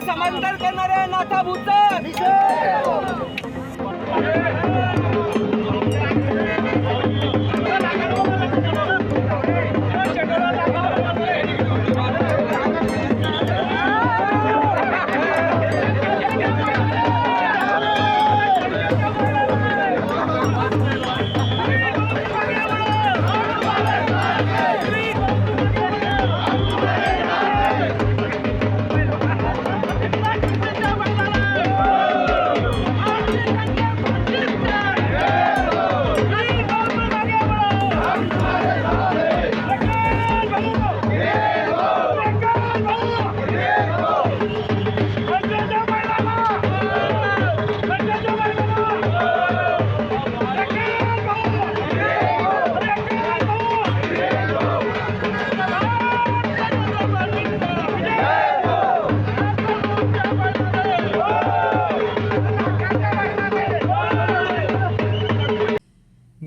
समांतर करणाऱ्या नाथा भूत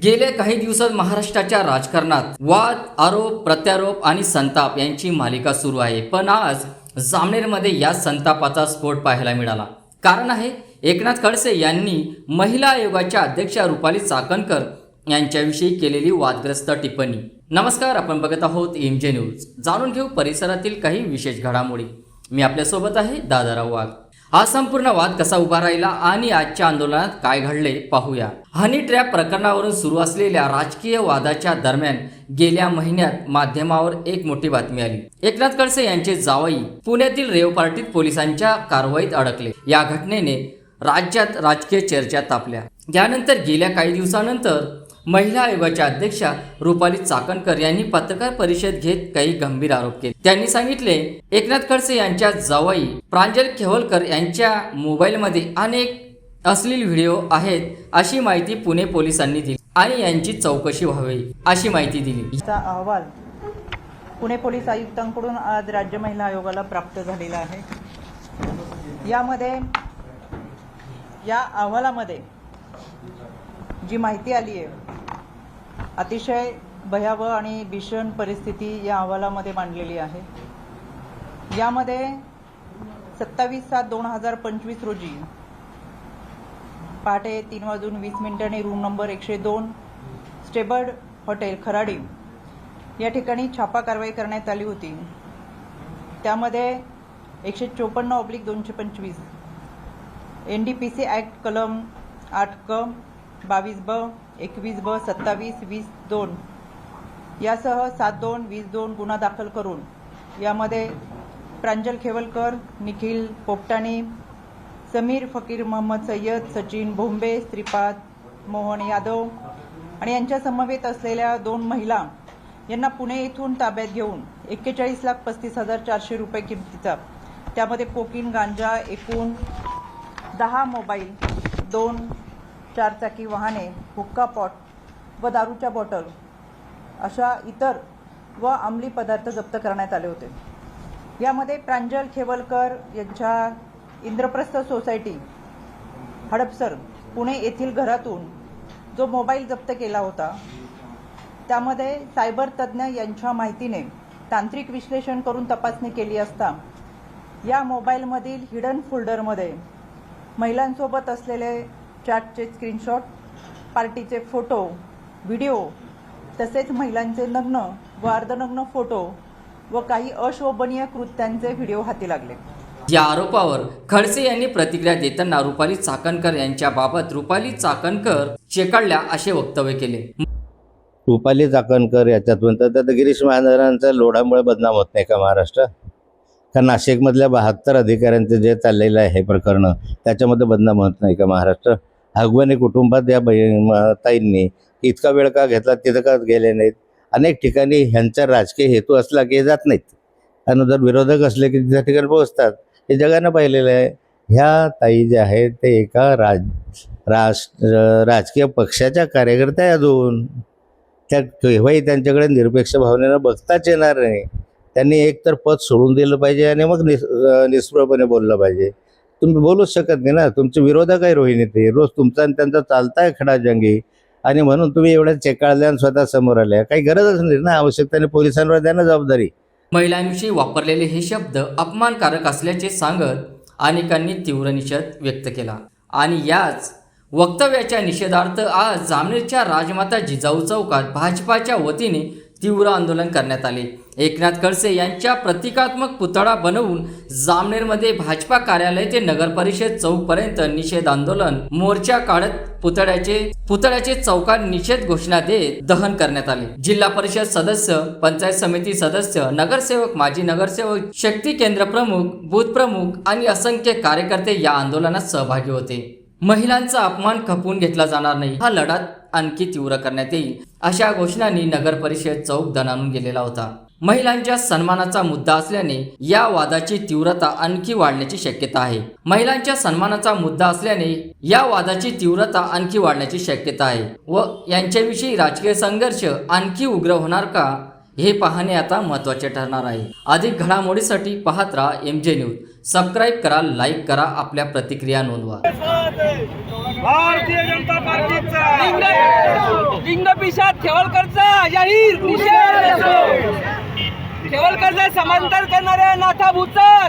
गेल्या काही दिवसात महाराष्ट्राच्या राजकारणात वाद आरोप प्रत्यारोप आणि संताप यांची मालिका सुरू आहे. पण आज जामनेरमध्ये या संतापाचा स्फोट पाहायला मिळाला. कारण आहे एकनाथ खडसे यांनी महिला आयोगाच्या अध्यक्षा रुपाली चाकणकर यांच्याविषयी केलेली वादग्रस्त टिप्पणी. नमस्कार आपण बघत आहोत एम जे न्यूज जाणून घेऊ परिसरातील काही विशेष घडामोडी. मी आपल्यासोबत आहे दादाराव वाघ. हा संपूर्ण वाद कसा उभा राहिला आणि आजच्या आंदोलनात काय घडले पाहूया. हनी ट्रॅप प्रकरणावरून सुरू असलेल्या राजकीय वादाच्या दरम्यान गेल्या महिन्यात माध्यमावर एक मोठी बातमी आली. एकनाथ खडसे यांचे जावई पुण्यातील रेव पार्टीत पोलिसांच्या कारवाईत अडकले. या घटनेने राज्यात राजकीय चर्चा तापल्या. त्यानंतर गेल्या काही दिवसानंतर महिला आयोगाच्या अध्यक्षा रुपाली चाकणकर यांनी पत्रकार परिषद घेत काही गंभीर आरोप केले. त्यांनी सांगितले एकनाथ खडसे यांच्या जवाई प्रांजल खेवलकर यांच्या मोबाईलमध्ये अनेक अश्लील व्हिडिओ आहेत अशी माहिती पुणे पोलिसांनी दिली आणि यांची चौकशी व्हावी अशी माहिती दिली. चा अहवाल पुणे पोलीस आयुक्तांकडून आज राज्य महिला आयोगाला प्राप्त झालेला आहे. यामध्ये या अहवालामध्ये जी माहिती आली आहे अतिशय भयावह आणि भीषण परिस्थिती या अहवालामध्ये मांडलेली आहे. यामध्ये सत्तावीस सात दोन हजार पंचवीस रोजी पहाटे तीन वाजून वीस मिनिटांनी रूम नंबर एकशे दोन स्टेबर्ड हॉटेल खराडी या ठिकाणी छापा कारवाई करण्यात आली होती. त्यामध्ये एकशे चोपन्न ऑब्लिक दोनशे पंचवीस N D P C act कलम आठ क बावीस ब एकवीस ब सत्तावीस वीस दोन. यासह सात दोन वीस दोन गुन्हा दाखल करून यामध्ये प्रांजल खेवलकर निखिल पोपटाणे समीर फकीर मोहम्मद सय्यद सचिन भोंबे श्रीपाद मोहन यादव आणि यांच्या समवेत असलेल्या दोन महिला यांना पुणे येथून ताब्यात घेऊन एक्केचाळीस लाख पस्तीस हजार चारशे रुपये किमतीचा त्यामध्ये कोकीन गांजा एकूण दहा मोबाईल दोन चारचाकी वाहने हुक्का पॉट व दारूच्या बॉटल अशा इतर व अंमली पदार्थ जप्त करण्यात आले होते. यामध्ये प्रांजल खेवलकर यांच्या इंद्रप्रस्थ सोसायटी हडपसर पुणे येथील घरातून जो मोबाईल जप्त केला होता त्यामध्ये सायबर तज्ज्ञ यांच्या माहितीने तांत्रिक विश्लेषण करून तपासणी केली असता या मोबाईलमधील हिडन फोल्डरमध्ये महिलांसोबत असलेले चॅटचे स्क्रीनशॉट पार्टीचे फोटो व्हिडिओ तसेच महिलांचे नग्न व अर्धनग्न फोटो व काही अशोभनीय कृत्यांचे व्हिडिओ हाती लागले. या आरोपावर खडसे यांनी प्रतिक्रिया देताना रुपाली चाकणकर यांच्याबाबत रुपाली चाकणकर चेकाळल्या असे वक्तव्य केले. रुपाली चाकणकर याच्यात म्हणतात तर गिरीश महाजनांचा लोढामुळे बदनाम होत नाही का महाराष्ट्र? का नाशिकमधल्या बहात्तर अधिकाऱ्यांचं जे चाललेलं आहे हे प्रकरण त्याच्यामध्ये बदनाम होत नाही का महाराष्ट्र? अगवानी कुटुंबात या बही ताईंनी इतका वेळ का घेतला तिथं का गेले नाहीत? अनेक ठिकाणी ह्यांचा राजकीय हेतू असला की जात नाहीत. आणि जर विरोधक असले की त्या ठिकाणी पोहोचतात. हे जगानं पाहिलेलं आहे. ह्या ताई ज्या आहेत ते एका राज राष्ट्र राजकीय पक्षाच्या कार्यकर्त्या अजून. त्या केव्हाही त्यांच्याकडे निरपेक्ष भावनेनं बघताच येणार नाही. त्यांनी एकतर पद सोडून दिलं पाहिजे आणि मग निस निष्प्रपणे बोललं पाहिजे. तुम्ही बोलूच शकत नाही ना. तुमचे विरोधक आहे. रोहिणी ते रोज तुमचा आणि त्यांचा चालताय खडा जंगी आणि म्हणून तुम्ही एवढ्या चेकाळल्या आणि स्वतः समोर आल्या. काही गरजच नाही ना. आवश्यकताने पोलिसांवर द्या ना जबाबदारी. महिलांविषयी वापरलेले हे शब्द अपमानकारक असल्याचे सांगत अनेकांनी तीव्र निषेध व्यक्त केला. आणि याच वक्तव्याच्या निषेधार्थ आज जामनेरच्या राजमाता जिजाऊ चौकात भाजपाच्या वतीने तीव्र आंदोलन करण्यात आले. एकनाथ खडसे यांच्या प्रतिकात्मक पुतळा बनवून जामनेरमध्ये भाजपा कार्यालय ते नगर परिषद चौकपर्यंत निषेध आंदोलन मोर्चा काढत पुतळ्याचे पुतळ्याचे चौकात निषेध घोषणा देत दहन करण्यात आले. जिल्हा परिषद सदस्य पंचायत समिती सदस्य नगरसेवक माजी नगरसेवक शक्ती केंद्र प्रमुख बूथ प्रमुख आणि असंख्य कार्यकर्ते या आंदोलनात सहभागी होते. महिलांचा अपमान खपवून घेतला जाणार नाही. हा लढा आणखी तीव्र करण्यात येईल. अशा घोषणांनी नगर परिषद चौक दणानून गेलेला होता. महिलांच्या सन्मानाचा मुद्दा असल्याने या वादाची तीव्रता आणखी वाढण्याची शक्यता आहे. महिलांच्या सन्मानाचा मुद्दा असल्याने या वादाची तीव्रता आणखी वाढण्याची शक्यता आहे. व यांच्याविषयी राजकीय संघर्ष आणखी उग्र होणार का? हे पाहणे आता महत्त्वाचे ठरणार आहे. अधिक घडामोडीसाठी पाहत राहा एम जे न्यूज सबस्क्राईब करा लाईक करा आपल्या प्रतिक्रिया नोंदवा. भारतीय जनता पार्टीचा. लिंग लिंग पिशात खेवलकरचा जाहीर खेवलकरचा समांतर करणाऱ्या नाथा भूतचा.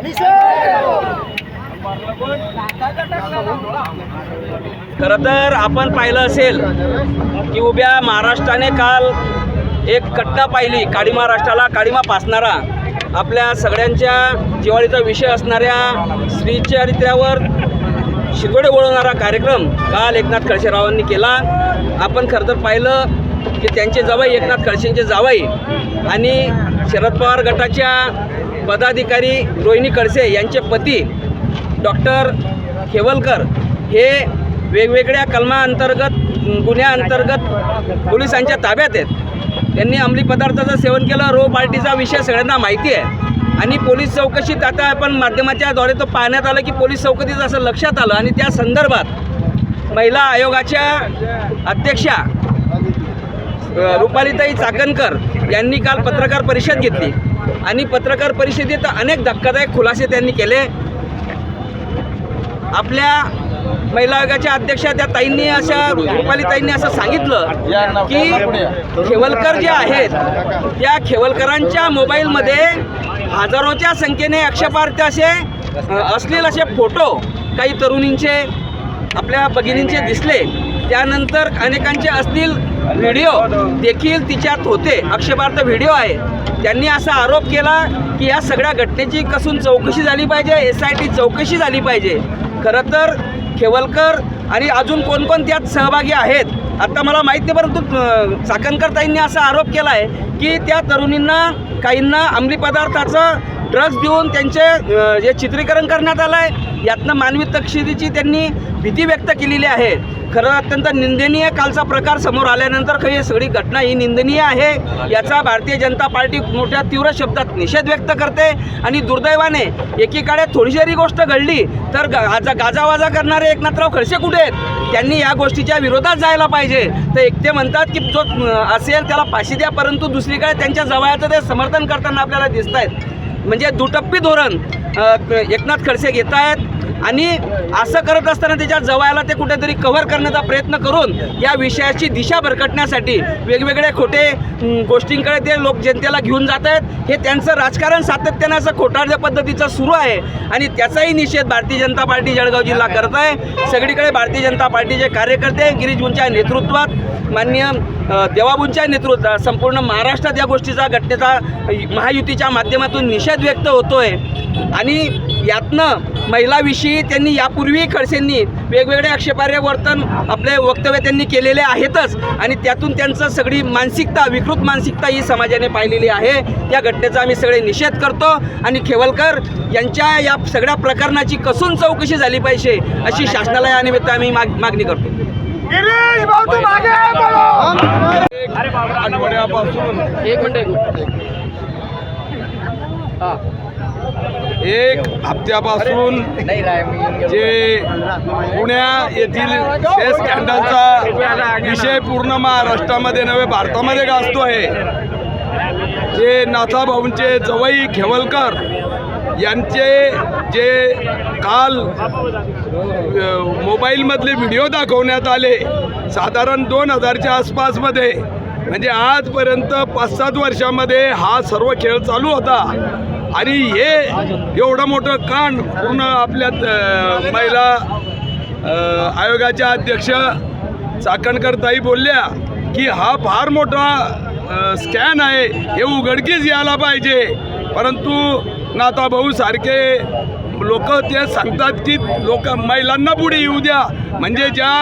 खरं तर आपण पाहिलं असेल की उभ्या महाराष्ट्राने काल एक कट्टा पाहिली काळी महाराष्ट्राला काळीमा पासणारा. आपल्या सगळ्यांच्या जिवाळीचा विषय असणाऱ्या श्रीचरित्र्यावर शिरगोडे वळवणारा कार्यक्रम काल एकनाथ खडसेरावांनी केला. आपण खरं तर पाहिलं की त्यांचे जवाई एकनाथ खडसेंचे जावई आणि शरद पवार गटाच्या पदाधिकारी रोहिणी खडसे यांचे पती डॉक्टर खेवलकर हे वेगवेगळ्या कलमाअंतर्गत गुन्ह्याअंतर्गत पोलिसांच्या ताब्यात आहेत. त्यांनी अंमली पदार्थाचं सेवन केलं. रो पार्टीचा विषय सगळ्यांना माहिती आहे. आणि पोलीस चौकशीत आता आपण माध्यमाच्या द्वारे तो पाहण्यात आलं की पोलीस चौकशीत असं लक्षात आलं आणि त्या संदर्भात महिला आयोगाच्या अध्यक्षा रुपालीताई चाकणकर यांनी काल पत्रकार परिषद घेतली. आणि पत्रकार परिषदेत अनेक धक्कादायक खुलासे त्यांनी केले. आपल्या महिला आयोगाच्या अध्यक्षा त्या ताईंनी अशा रुपाली ताईंनी असं सांगितलं की खेवलकर जे आहेत त्या खेवलकरांच्या मोबाईलमध्ये हजारोच्या संख्येने अक्षपार्थ असे असलेले असे फोटो काही तरुणींचे आपल्या भगिनींचे दिसले. त्यानंतर अनेकांचे असतील व्हिडिओ देखील तिच्यात होते. अक्षपार्थ व्हिडिओ आहे. त्यांनी असा आरोप केला की या सगळ्या घटनेची कसून चौकशी झाली पाहिजे एस आय टी चौकशी झाली पाहिजे. खरं तर खेवलकर आणि अजून कोणकोण त्यात सहभागी आहेत? आत्ता मला माहीत नाही परंतु चाकणकर ताईंनी असा आरोप केला आहे की त्या तरुणींना काहींना अंमली पदार्थाचं ड्रग्ज देऊन त्यांचे जे चित्रीकरण करण्यात आलं आहे यातनं मानवी तक्षिरीची त्यांनी भीती व्यक्त केलेली आहे. खरं अत्यंत निंदनीय कालचा प्रकार समोर आल्यानंतर खरी सगळी घटना ही निंदनीय आहे याचा भारतीय जनता पार्टी मोठ्या तीव्र शब्दात निषेध व्यक्त करते आणि दुर्दैवाने एकीकडे थोडीशी जरी गोष्ट घडली तर गाजा गाजावाजा करणारे एकनाथराव खडसे कुठे आहेत? त्यांनी या गोष्टीच्या विरोधात जायला पाहिजे. तर एक ते म्हणतात की जो असेल त्याला फाशी द्या परंतु दुसरीकडे त्यांच्या जवळचं ते समर्थन करताना आपल्याला दिसत आहेत म्हणजे दुटप्पी धोरण एकनाथ खडसे घेत आहेत आणि असं करत असताना त्याच्या जवळला ते कुठेतरी कव्हर करण्याचा प्रयत्न करून या विषयाची दिशा भरकटण्यासाठी वेगवेगळे खोटे गोष्टींकडे ते लोक जनतेला घेऊन जात आहेत. हे त्यांचं राजकारण सातत्यानं असं खोटारड्या पद्धतीचं सुरू आहे आणि त्याचाही निषेध भारतीय जनता पार्टी जळगाव जिल्हा करत आहे. सगळीकडे भारतीय जनता पार्टीचे कार्यकर्ते गिरीश गुंच्या नेतृत्वात मान्य अ, देवाबुंच्या नेतृत्वात संपूर्ण महाराष्ट्रात या गोष्टीचा घटनेचा महायुतीच्या माध्यमातून निषेध व्यक्त होतोय. आणि यातनं महिलाविषयी त्यांनी यापूर्वी खडसेंनी वेगवेगळे आक्षेपार्ह वर्तन आपले वक्तव्य त्यांनी केलेले आहेतच. आणि त्यातून त्यांचं सगळी मानसिकता विकृत मानसिकता ही समाजाने पाहिलेली आहे. त्या घटनेचा आम्ही सगळे निषेध करतो. आणि खेवलकर यांच्या या सगळ्या प्रकरणाची कसून चौकशी झाली पाहिजे अशी शासनाला या निमित्त आम्ही माग मागणी करतो. गिरीश भाऊ तू मागे बोलो. आठवड्यापासून एक मिनिट. एक हप्त्यापासून जे पुण्या येथील सेस स्कॅन्डलचा विषय पूर्ण महाराष्ट्रामध्ये नव्हे भारतामध्ये गाजतो आहे. जे नाथाभाऊंचे जवई खेवलकर यांचे जे काल मोबाईलमधले व्हिडिओ दाखवण्यात आले साधारण दोन हजारच्या आसपासमध्ये. म्हणजे आजपर्यंत पाच सात वर्षामध्ये हा सर्व खेळ चालू होता. आणि हे एवढं मोठं कांड पूर्ण आपल्या महिला आयोगाच्या अध्यक्ष चाकणकर ताई बोलल्या की हा फार मोठा स्कॅन आहे हे उघडकीस यायला पाहिजे. परंतु नाताभाऊ सारखे लोक ते सांगतात की लोक महिलांना पुढे येऊ द्या. म्हणजे ज्या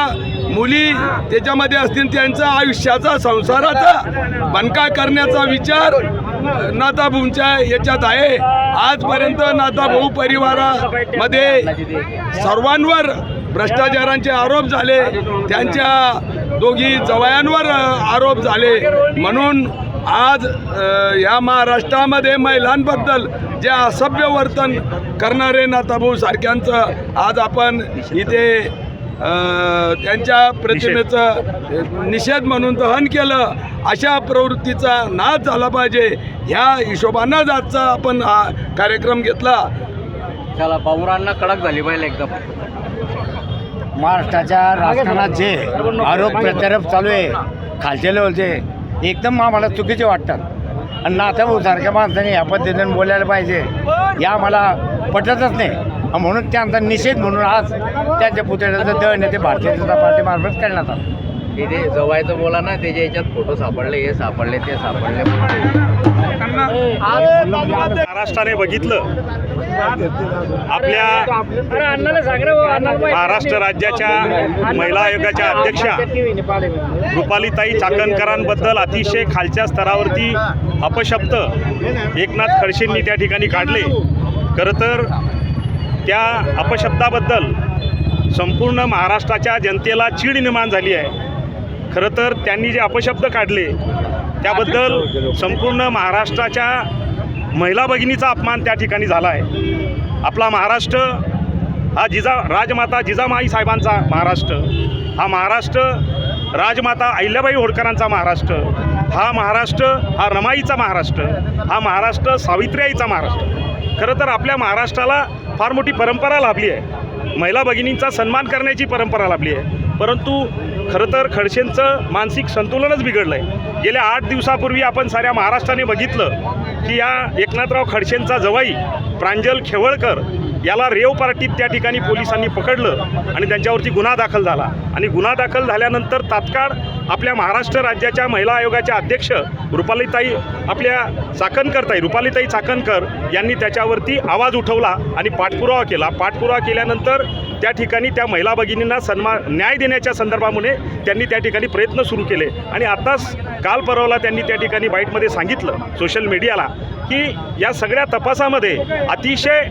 मुली त्याच्यामध्ये असतील त्यांचा आयुष्याचा संसाराचा बनका करण्याचा विचार नाताभाऊंच्या याच्यात आहे. आजपर्यंत नाताभाऊ परिवारामध्ये सर्वांवर भ्रष्टाचारांचे आरोप झाले. त्यांच्या दोघी जवयांवर आरोप झाले. म्हणून आज या महाराष्ट्रामध्ये महिलांबद्दल जे असभ्य वर्तन करणारे नाथाभाऊ सारख्यांचं आज आपण इथे त्यांच्या प्रतिमेचं निषेध म्हणून दहन केलं अशा प्रवृत्तीचा नाश झाला पाहिजे. ह्या हिशोबानंच आजचा आपण हा कार्यक्रम घेतला. चला बाबुरांना कडक झाली पाहिजे एकदम. महाराष्ट्राच्या राजकारणात जे आरोप प्रत्यारोप चालू आहे खालच्या लेवलचे एकदम आम्हाला चुकीचे वाटतात. आणि नाथाभाऊ सारख्या माणसाने ह्या पद्धतीने बोलायला पाहिजे. या मला पटतच नाही. म्हणून त्यांचा निषेध म्हणून आज त्यांच्या पुतळ्याचं दहन आहे ते भारतीय जनता पार्टीमार्फत करण्यात आलं. तिथे जवायचं बोला ना त्याच्या याच्यात फोटो सापडले हे सापडले ते सापडले. महाराष्ट्राने बघितलं. आपल्या महाराष्ट्र राज्याच्या महिला आयोगाच्या अध्यक्षा रुपालीताई चाकणकरांबद्दल अतिशय खालच्या स्तरावरती अपशब्द एकनाथ खडसेंनी त्या ठिकाणी काढले. खरं तर त्या अपशब्दाबद्दल संपूर्ण महाराष्ट्राच्या जनतेला चीड निर्माण झाली आहे. खरं तर त्यांनी जे अपशब्द काढले त्याबद्दल संपूर्ण महाराष्ट्राच्या महिला भगिनीचा अपमान त्या ठिकाणी झाला आहे आपला महाराष्ट्र हा जिजा राजमाता जिजामाई साहेबांचा महाराष्ट्र हा महाराष्ट्र राजमाता अहिल्याबाई होळकरांचा महाराष्ट्र हा महाराष्ट्र हा रमाईचा महाराष्ट्र हा महाराष्ट्र सावित्रीआईचा महाराष्ट्र. खरं तर आपल्या महाराष्ट्राला फार मोठी परंपरा लाभली आहे. महिला भगिनींचा सन्मान करण्याची परंपरा लाभली आहे. परंतु खरं तर खडसेंचं मानसिक संतुलनच बिघडलं आहे गेल्या आठ दिवसापूर्वी आपण साऱ्या महाराष्ट्राने बघितलं की या एकनाथराव खडसेंचा जवाई प्रांजल खेवळकर याला रेव पार्टीत त्या ठिकाणी पोलिसांनी पकडलं आणि त्यांच्यावरती गुन्हा दाखल झाला. आणि गुन्हा दाखल झाल्यानंतर तात्काळ आपल्या महाराष्ट्र राज्याच्या महिला आयोगाच्या अध्यक्ष रुपालीताई आपल्या चाकणकरताई रुपालीताई चाकणकर यांनी त्याच्यावरती आवाज उठवला आणि पाठपुरावा केला. पाठपुरावा केल्यानंतर त्या ठिकाणी त्या महिला भगिनींना सन्मान न्याय देण्याच्या संदर्भामुळे त्यांनी त्या ठिकाणी प्रयत्न सुरू केले. आणि आत्ताच काल परवाला त्यांनी त्या ठिकाणी बाईटमध्ये सांगितलं सोशल मीडियाला की या सगळ्या तपासामध्ये अतिशय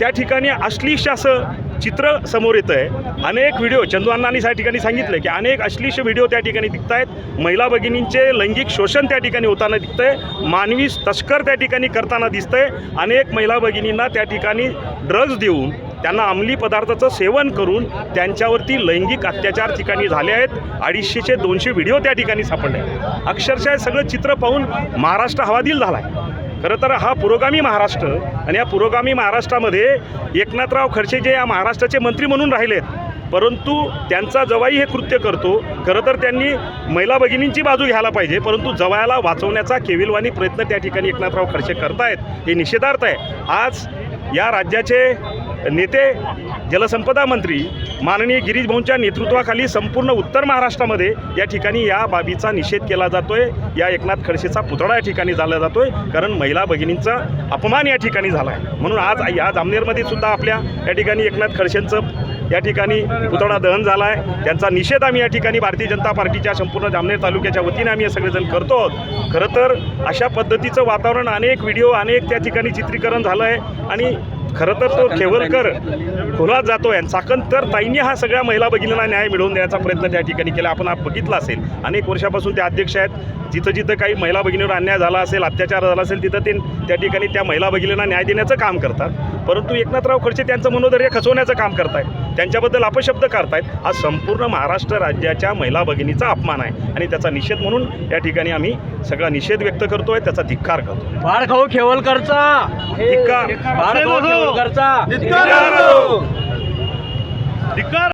त्या ठिकाणी अश्लीष असं चित्र समोर येतं आहे अनेक व्हिडिओ चंदू त्या ठिकाणी सांगितलं की अनेक अश्लीष व्हिडिओ त्या ठिकाणी दिसत आहेत महिला भगिनींचे लैंगिक शोषण त्या ठिकाणी होताना दिसतंय मानवी तस्कर त्या ठिकाणी करताना दिसतंय. अनेक महिला भगिनींना त्या ठिकाणी ड्रग्ज देऊन त्यांना अंमली पदार्थाचं सेवन करून त्यांच्यावरती लैंगिक अत्याचार ठिकाणी झाले आहेत. अडीचशेचे दोनशे व्हिडिओ त्या ठिकाणी सापडले आहेत. अक्षरशः सगळं चित्र पाहून महाराष्ट्र हवादिल झाला आहे खरं तर हा पुरोगामी महाराष्ट्र आणि या पुरोगामी महाराष्ट्रामध्ये एकनाथराव खडसे जे या महाराष्ट्राचे मंत्री म्हणून राहिलेत परंतु त्यांचा जवाई हे कृत्य करतो खरं तर त्यांनी महिला भगिनींची बाजू घ्यायला पाहिजे परंतु जवायाला वाचवण्याचा केविलवाणी प्रयत्न त्या ठिकाणी एकनाथराव खडसे करतायत हे निषेधार्थ आहे. आज या राज्याचे नेते जलसंपदा मंत्री माननीय गिरीश भाऊंच्या नेतृत्वाखाली संपूर्ण उत्तर महाराष्ट्रामध्ये या ठिकाणी या बाबीचा निषेध केला जातोय. या एकनाथ खडसेचा पुतळा या ठिकाणी झाला जातोय. कारण महिला भगिनींचा अपमान या ठिकाणी झाला आहे म्हणून आज या जामनेरमध्ये सुद्धा आपल्या या ठिकाणी एकनाथ खडसेंचं या ठिकाणी पुतळा दहन झाला आहे त्यांचा निषेध आम्ही या ठिकाणी भारतीय जनता पार्टीच्या संपूर्ण जामनेर तालुक्याच्या वतीने आम्ही हे सगळेजण करतो आहोत. खरं तर अशा पद्धतीचं वातावरण अनेक व्हिडिओ अनेक त्या ठिकाणी चित्रीकरण झालं आहे आणि खरं तर तो खेवलकर खोलात जातो आहे चाकण तर ताईंनी हा सगळ्या महिला भगिनींना न्याय मिळवून देण्याचा प्रयत्न त्या ठिकाणी केला. आपण आप बघितला असेल. अनेक वर्षापासून ते अध्यक्ष आहेत. जिथं जिथं काही महिला भगिनीवर अन्याय झाला असेल अत्याचार झाला असेल तिथं ते त्या ठिकाणी त्या महिला भगिनींना न्याय देण्याचं काम करतात. परंतु एकनाथराव खडसे त्यांचं मनोधैर्य खचवण्याचं काम करतायत. त्यांच्याबद्दल अपशब्द करतायत आज संपूर्ण महाराष्ट्र राज्याच्या महिला भगिनीचा अपमान आहे. आणि त्याचा निषेध म्हणून या ठिकाणी आम्ही सगळा निषेध व्यक्त करतोय त्याचा धिक्कार करतो फार खाऊ खेवलकरचा. धिक्कार. फार खाऊ खेवलकरचा. धिक्कार